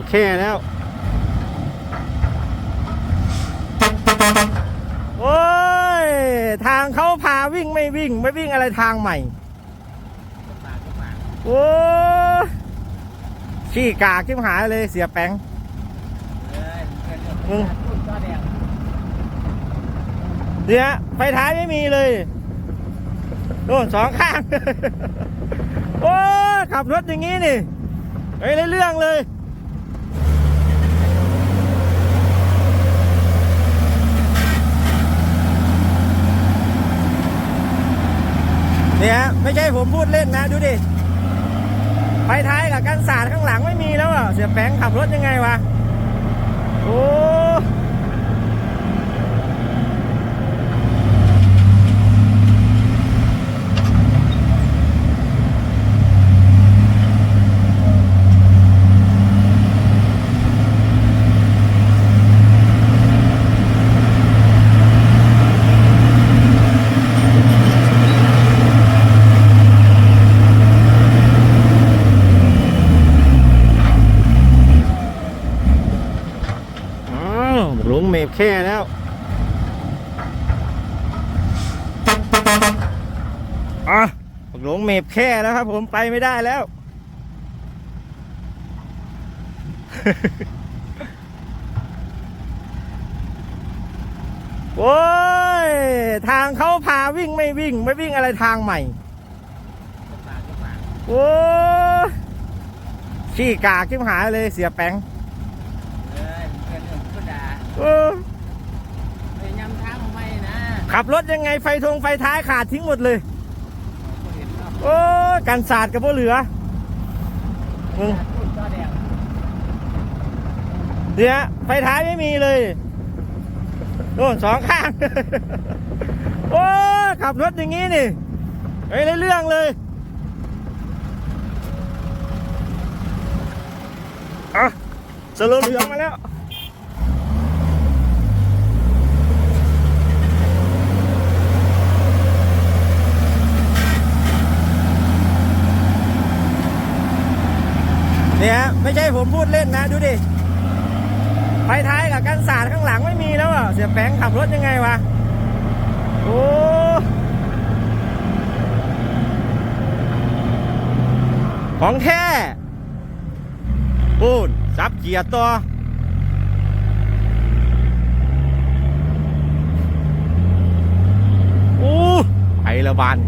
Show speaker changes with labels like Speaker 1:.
Speaker 1: ฟแค่แล้ว โอ้ย ทางเขาพาวิ่งไม่วิ่ง ไม่วิ่งอะไรทางใหม่ โอ้ยขี้กากชิบหายเลยเสียแป้งมึงเนี่ยไฟท้ายไม่มีเลยโน่นสองข้าง โอ้ยขับรถอย่างนี้นี่ไอ้เรื่องเลย เนี่ยไม่ใช่ผมพูดเล่นนะ ดูดิไฟท้ายกับกันสาดข้างหลังไม่มีแล้วอะเสียแป้งขับรถยังไงวะ โอ้ อ้าว หลงเมฟแค่แล้วอะหลงเมฟแค่แล้วครับ ผมไปไม่ได้แล้ว โอ้ย ทางเขาพาวิ่งไม่วิ่ง ไม่วิ่งอะไรทางใหม่โอ้ยขี้กากชิบหายเลยเสียแป้ง เออขับรถยังไงไฟทงไฟท้ายขาดทิ้งหมดเลยโอ้ยกันสาดกับพวเหลือมึงเนี่ยไฟท้ายไม่มีเลยโน่นสองข้าง โอ้ยขับรถอย่างนี้นี่ไอ้เรื่องเลยอะสโลว์เหลืองมาแล้ว เนี่ยไม่ใช่ผมพูดเล่นนะ ดูดิไฟท้ายกับกันสาดข้างหลังไม่มีแล้วอะเสียแป้งขับรถยังไงวะโอ้ของแท้ปูนซับเกียร์ต่ออู้ไปละบัน